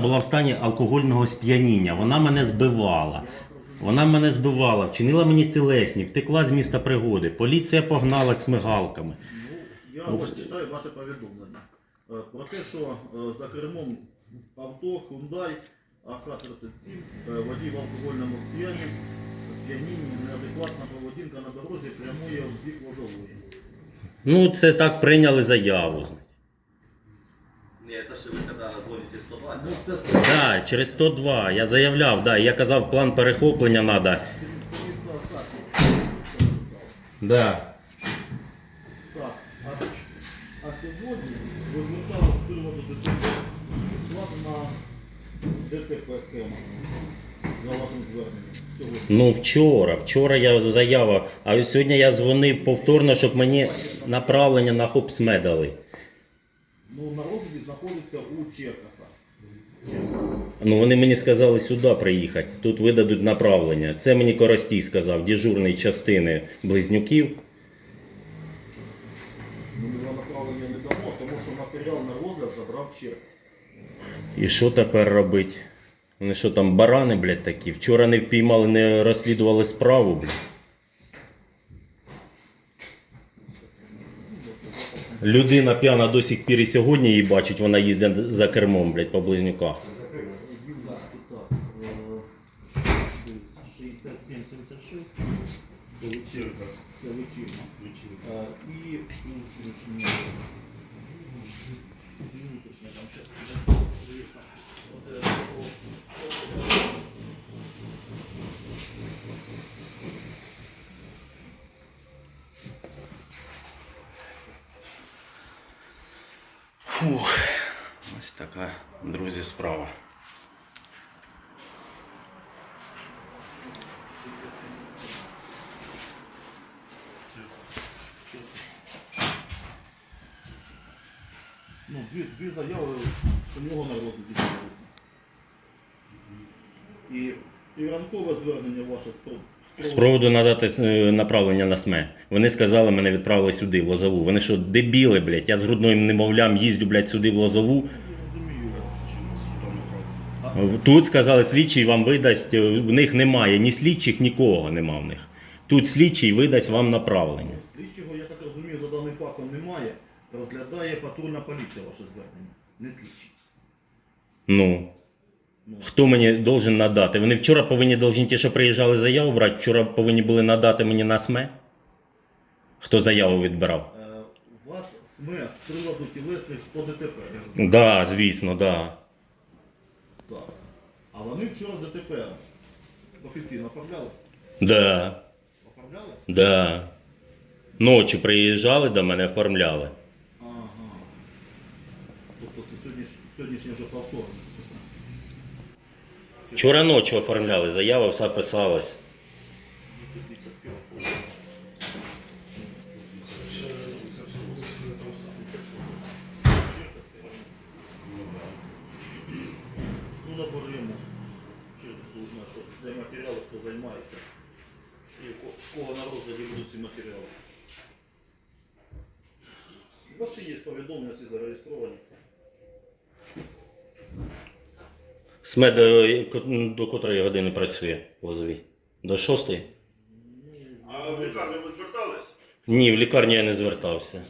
була в стані алкогольного сп'яніння. Вона мене збивала. Вона мене збивала, вчинила мені тілесні, втекла з міста пригоди. Поліція погнала з мигалками. Ну, я Ну, ось читаю ваше повідомлення. Е, Про те, що е, за кермом авто Hyundai АК-37 е, водій в алкогольному сп'янні, сп'янінні, неадекватна поведінка на дорозі прямує в бік лозової. Ну, це так прийняли заяву. Не, это же вы когда звоните 102, Ну, це це Да, через 102. Я заявляв, да, я казав, план перехоплення треба. Да. Так, а, сьогодні ви звертали з приводу ДТП складена ДТП схема за вашим зверненням. Ну, вчора, вчора я заява, а сьогодні я дзвонив повторно, щоб мені направлення на хопсме дали. Ну, на розгляді знаходиться у Черкаса. Ну, вони мені сказали сюди приїхати, тут видадуть направлення. Це мені Коростій сказав, дежурний частини близнюків. Ну, ми вам направлення не дамо, тому що матеріал на розгляд забрав Черкас. І що тепер робити? Вони що там, барани, блядь, такі? Вчора не впіймали, не розслідували справу, блядь. Людина п'яна до сих пір і сьогодні її бачить, вона їздить за кермом, блядь, по близнюках. Юлашки, так. 67-76. Це вечірка. Фух, ось така, друзі, справа. Ну, дві, дві заяви у нього на розгляді знаходяться. І, і ранкове звернення ваше з про- з приводу- надати е, направлення на СМЕ. Вони сказали, мене відправили сюди, в Лозову. Вони що, дебіли, блядь, я з грудним немовлям їздю, блядь, сюди в Лозову. Тут сказали, слідчий вам видасть, е, в них немає ні слідчих, нікого нема в них. Тут слідчий видасть вам направлення. Слідчого, я так розумію, за даним фактом немає. Розглядає патрульна поліція ваше звернення, не слідчий. Ну, хто мені должен надати? Вони вчора повинні должні ті, що приїжджали заяву брати, вчора повинні були надати мені на СМЕ? Хто заяву відбирав? е, у вас СМЕ з приводу тілесних по ДТП. Так, да, звісно, да. Так. А вони вчора ДТП офіційно оформляли? Да, Оформляли? да. Ночі приїжджали до мене, оформляли. Ага. Тобто це сьогодніш, сьогоднішнє вже повторно. Вчора ночі оформляли, заява все писалась. 255. Ну, що матеріали, хто займається. І в кого на розгляді будуть ці матеріали. Ваші є повідомлення, зареєстровані. СМЕ до, до котрої години працює в Лозовій? До шостої? А в лікарню ви звертались? Ні, в лікарню я не звертався.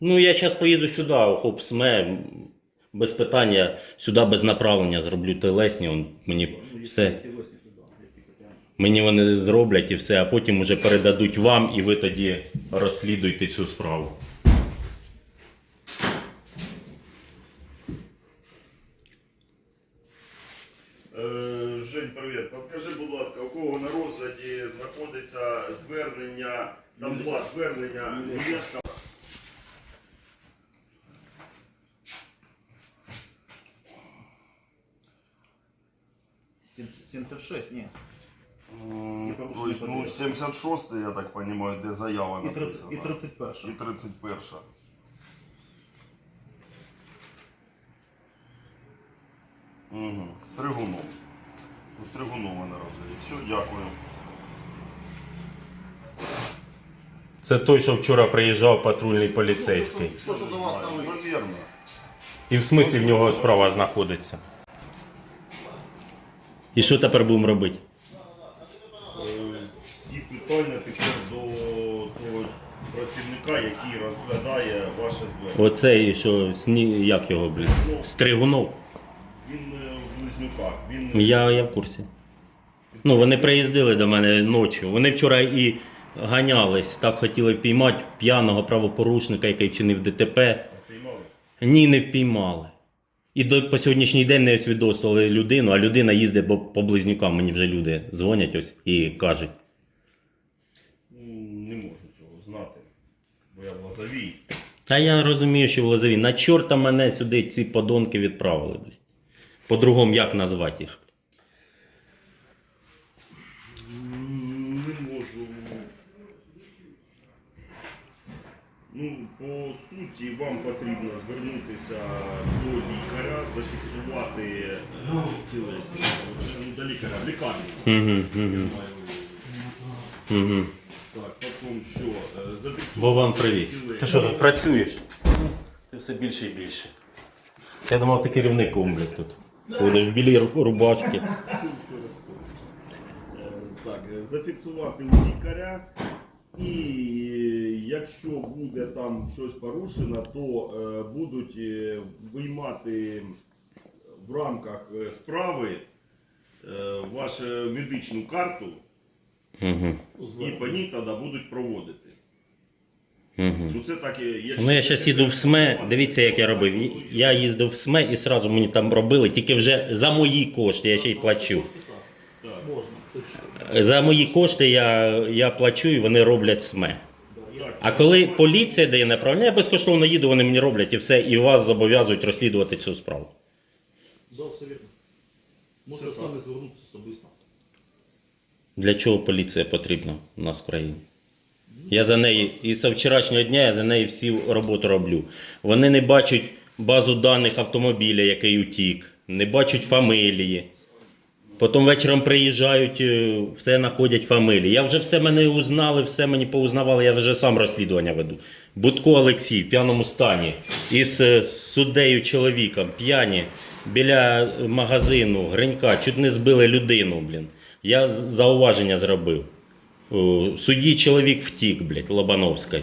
Ну, я зараз поїду сюди, у ХОП СМЕ, без питання, сюди без направлення зроблю телесні, он мені Ну, все. Мені вони зроблять і все, а потім уже передадуть вам, і ви тоді розслідуйте цю справу. Е, Жень, привіт. Подскажи, будь ласка, у кого на розгляді знаходиться звернення, там два звернення Олєшка. Сім- 76, ні. М, порушення То есть, ну, порядку. 76 я так понимаю, де заява І, 30, написана. і 31. І 31. Угу. Стригунов. У Стригунова на розгляді. Все, дякую. Це той, що вчора приїжджав патрульний поліцейський. То, що до вас там. І в смислі в нього справа знаходиться. І що тепер будемо робити? Е, Всі питання тепер до того працівника, який розглядає ваше звернення. Оцей, що сні... як його, блін? Стригунов. Він е, в Близнюках. Він Я, я в курсі. Ну, вони приїздили до мене ночі. Вони вчора і ганялись, так хотіли впіймати п'яного правопорушника, який вчинив ДТП. приймали. Ні, не впіймали. І до, по сьогоднішній день не освідоцтвували людину, а людина їздить по, по близнюкам. Мені вже люди дзвонять ось і кажуть. Не можу цього знати, бо я в Лозовій. Та я розумію, що в Лозові. На чорта мене сюди ці подонки відправили, блядь. По-другому як назвати їх? М, Не можу. Ну, по суті, вам потрібно звернутися до лікаря, зафіксувати тілесні. Ну, до лікаря, в лікарні. Угу, угу. Угу. Так, потім що? е, Зафіксувати Вован, привіт. Ти що тут працюєш? Ти все більше і більше. Я думав, ти керівник блядь, тут. Ходиш в білій ру- рубашці. Е, Так, е, зафіксувати у лікаря. І якщо буде там щось порушено, то е, будуть е, виймати в рамках е, справи е, вашу медичну карту Угу. і по ній тоді будуть проводити. Угу. Ну це так, е, якщо Ну я зараз їду в СМЕ, дивіться, як я робив. Я їздив в СМЕ і одразу мені там робили, тільки вже за мої кошти, я ще й плачу. Можна. За мої кошти я, я плачу і вони роблять СМЕ. А коли поліція дає направлення, я безкоштовно їду, вони мені роблять і все, і вас зобов'язують розслідувати цю справу. Да, все вірно. Можете самі звернутися особисто. Для чого поліція потрібна у нас в країні? Я за неї і з вчорашнього дня я за неї всю роботу роблю. Вони не бачать базу даних автомобіля, який утік, не бачать фамилії. Потім вечором приїжджають, е, все знаходять фамилії. Я вже все мене узнали, все мені поузнавали, я вже сам розслідування веду. Будко Олексій в п'яному стані із е, суддею чоловіком, п'яні біля е, магазину, Гринька, чуть не збили людину, блін. Я зауваження зробив. О, Судді чоловік втік, блядь, Лобановський.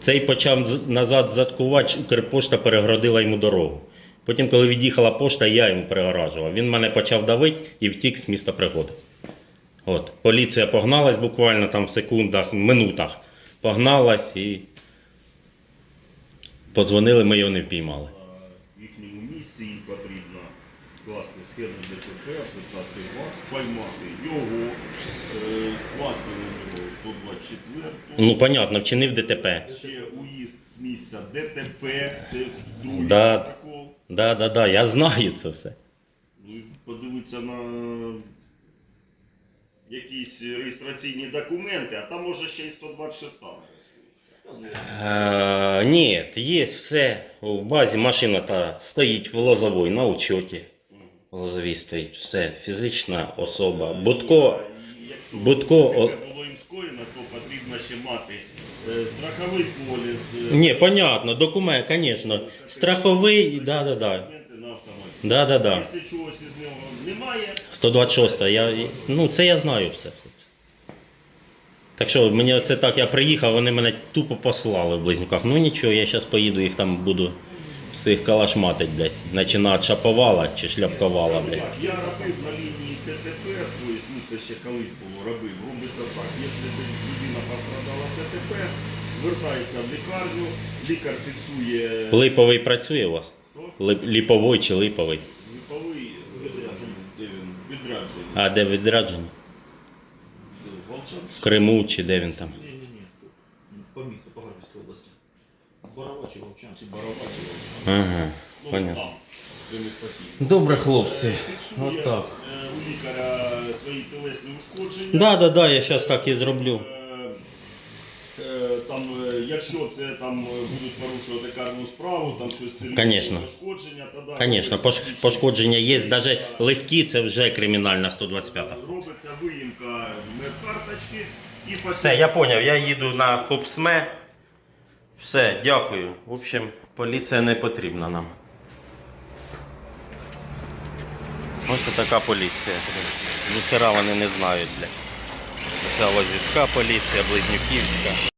Цей почав назад заткувати, Укрпошта перегородила йому дорогу. Потім, коли від'їхала пошта, я йому перегоражував. Він мене почав давити і втік з міста пригоди. От. Поліція погналась буквально там в секундах, минутах. Погналась і подзвонили, ми його не впіймали. в їхньому місці їм потрібно скласти схему ДТП, питати вас, поймати його, е, скласти на нього 124. Ну, понятно, вчинив ДТП. Ще уїзд з місця ДТП, це другий Да. протокол. Да, да, да, я знаю це все. Ну, і подивитися на якісь реєстраційні документи, а там може ще й 126 нарисується. Е, ні, є все. В базі машина та стоїть в лозовій на учеті. Лозовій стоїть все. Фізична особа. Будко. Якщо Будко, о- таке було їм скоєно, то потрібно ще мати е, страховий поліс. е, Ні, понятно, документ, звісно. Страховий, да, да, да. документи на автомобіль. Да, да, да. Якщо чогось із нього немає, 126, я, ну це я знаю все. хлопці. Так що мені оце так, я приїхав, вони мене тупо послали в близнюках. Ну нічого, я зараз поїду їх там буду всіх калашматить, блядь. Начина шаповала чи шляпковала, блядь. я робив на лінії ТТП, тобто, ну це ще колись було робив, робиться так. Якщо людина пострадала в ТТП, звертається в лікарню, лікар фіксує Липовий працює у вас? Лип, ліповий чи липовий? ліповий відряджений. Де він? Відряджений. А де відряджені? Волчан? В Криму чи де він там? Ні, ні, ні. По місту. Боровачі, Вовчанці, Вовчанці. Ага, Ну, понятно. там, де ми хотіли. Добре, хлопці. Фіксує Отак. е, у лікаря свої тілесні ушкодження. Да, да, да, я зараз так і зроблю. Е, е, Там, е, якщо це там е, будуть порушувати карну справу, там щось серйозне Конечно. пошкодження, тоді Звісно, робиться пошкодження є, навіть легкі, це вже кримінальна 125. робиться виїмка медкарточки і Все, я зрозумів, я їду на Хопсме. Все, дякую. В общем, поліція не потрібна нам. Ось така поліція. Ніхера вони не знають, блядь. Це Лозівська поліція, Близнюківська.